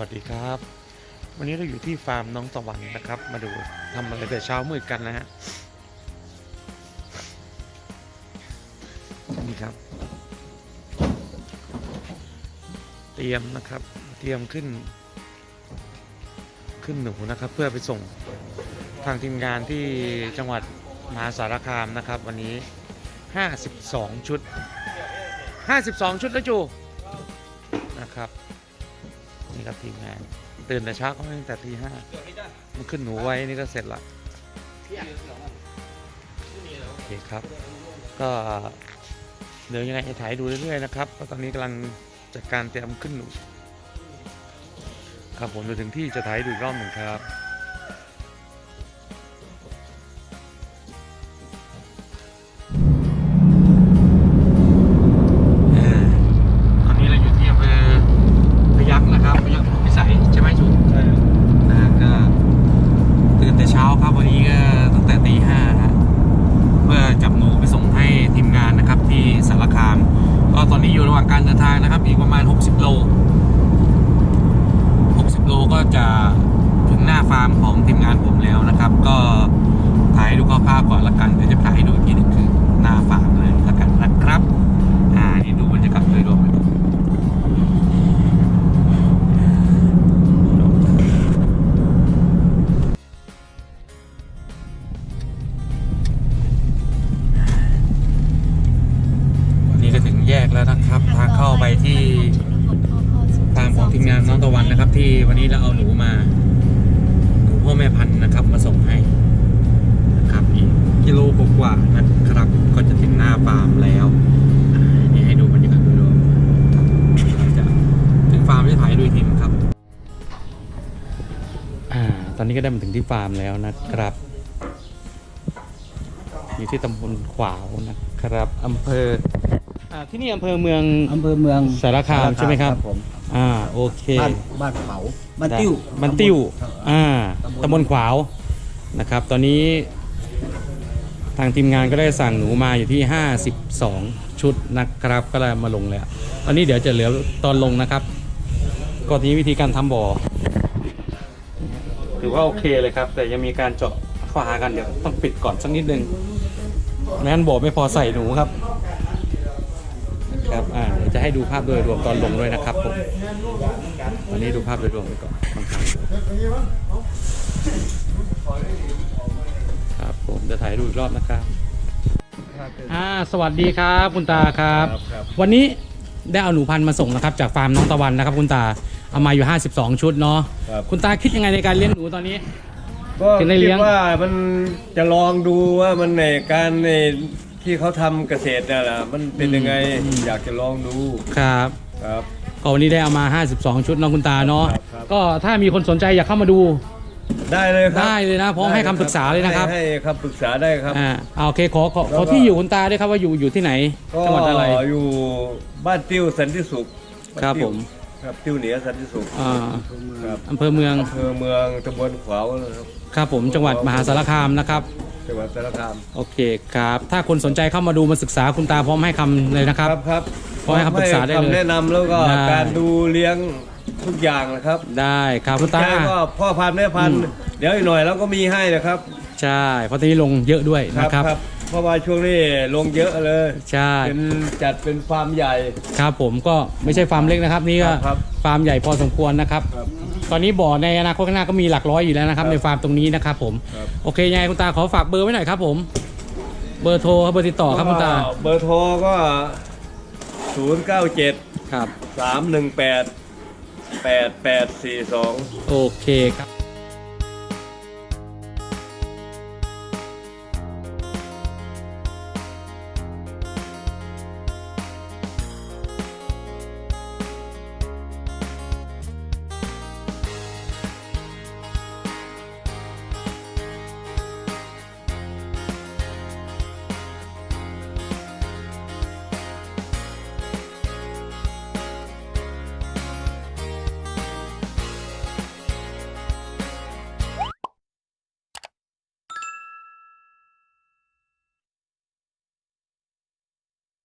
วัสดีครับ วันนี้เราอยู่ที่ฟาร์มน้องตะวันนะครับ มาดูทำอะไรแต่เช้ามืดกันนะฮะนี่ครับ เตรียมนะครับ เตรียมขึ้น ขึ้นหนูนะครับ เพื่อไปส่งทางทีมงานที่จังหวัดมหาสารคามนะครับ วันนี้ 52 ชุด 52 ชุดแล้วจูนะครับ นี่ครับทีมงาน ตื่นแต่เช้าก็ตั้งแต่ทีห้ามันขึ้นหนูไว้นี่ก็เสร็จละโอเคครับ ก็เดี๋ยวยังไงจะถ่ายดูเรื่อยๆนะครับเพราะตอนนี้กำลังจัดการเตรียมขึ้นหนูครับผมจะถึงที่จะถ่ายดูอีกรอบหนึ่งครับ โล 60 โลก็จะถึงหน้าฟาร์มของทีมงานผมแล้วนะครับ ก็ถ่ายให้ดูคร่าวๆก่อนละกันเดี๋ยวจะถ่ายให้ดูอีกทีนึงคือ ที่วันนี้เราเอาหนูมา หนูพ่อแม่พันธุ์นะครับ มาส่งให้นะครับอีกกิโลกว่าๆนะครับ ก็จะถึงหน้าฟาร์มแล้วอ่านี่ให้ดูบรรยากาศโดยรวมครับเราจะถึงฟาร์มจะถ่ายให้ดูอีกทีนึงครับอ่าตอนนี้ก็ได้มาถึงที่ฟาร์มแล้วนะครับอยู่ที่ตำบลขวาวนะครับอำเภออ่าที่นี่อำเภอเมืองอำเภอเมืองสารคามใช่ไหมครับ ผม อ่าโอเคบ้านบ้านเขาบ้านติ้วบ้านติ้วครับอ่าตำบลตำบลขวาวนะครับ ตอนนี้ทางทีมงานก็ได้สั่งหนูมาอยู่ที่ 52 ชุดนะครับ ก็เลยมาลงแล้วตอนนี้เดี๋ยวจะเหลือตอนลงนะครับก็ทีนี้วิธีการทำบ่อถือว่าโอเคเลยครับ แต่ยังมีการเจาะฝากันเดี๋ยวต้องปิดก่อนสักนิดนึงไม่งั้นบ่อไม่พอใส่หนูครับ ครับอ่าเดี๋ยวจะให้ดูภาพโดยรวมตอนลงด้วยนะครับผมตอนนี้ดูภาพโดยรวมไปก่อนครับผมจะถ่ายรูปอีกรอบนะครับอ่าสวัสดีครับ คุณตาครับครับ วันนี้ได้เอาหนูพันธุ์มาส่งนะครับ จากฟาร์มน้องตะวันนะครับ คุณตาเอามาอยู่ 52 ชุดเนาะครับคุณตาคิดยังไงในการเลี้ยงหนูตอนนี้ก็ถึงได้เลี้คิยดงว่ามันจะลองดูว่ามันในการใน ที่เขาทำเกษตรน่ะนะมันเป็นยังไงอยากจะลองดูครับ ครับ ก็วันนี้ได้เอามา 52 ชุดเน้องคุณตาเนาะ ครับครับ ก็ถ้ามีคนสนใจอยากเข้ามาดู ได้เลยครับได้เลยนะพร้อมให้คำปรึกษาเลยนะครับ ให้ให้คำปรึกษาได้ครับ อ่าเอาโอเคขอขอแล้วขก็อที่อยู่คุณตาด้วยครับว่าอยู่อยู่ที่ไหน ก็จังหวัดอะไร อยู่บ้านติ้วสันติสุขครับานติ้วผม ครับติ้วเหนือสันติสุขอ่าครับอำเภอเมืองอำเภอเมืองตำบลขวาวนะครับ ครับผมจังหวัดมหาสารคามนะครับ จังหวัดสารคามโอเคครับ ถ้าคนสนใจเข้ามาดูมาศึกษาคุณตาพร้อมให้คำเลยนะครับครับขอให้คำปรึกษาได้เลยคำแนะนำแล้วก็ได้ การดูเลี้ยงทุกอย่างนะครับได้ครับคุณตา ใช่ก็พ่อพันธุ์แม่พันธุ์อืมเดี๋ยวอีกหน่อยเราก็มีให้นะครับใช่เพราะตอนนี้ลงเยอะด้วยนะครับ เพราะว่าช่วงนี้ลงเยอะเลย ใช่ เป็นจัดเป็นฟาร์มใหญ่ ครับผมก็ไม่ใช่ฟาร์มเล็กนะครับ นี่ก็ครับฟาร์มใหญ่พอสมควรนะครับครับ ตอนนี้บ่อในอนาคตข้างหน้าก็มีหลักร้อยอยู่แล้วนะครับครับ ในฟาร์มตรงนี้นะครับผมครับ โอเคยังไงคุณตาขอฝากเบอร์ไว้หน่อยครับผม เบอร์โทรครับเบอร์ติดต่อครับคุณตาเบอร์โทรก็ 0 9 7 ครับ 3 1 8 8 8 4 2โอเคครับ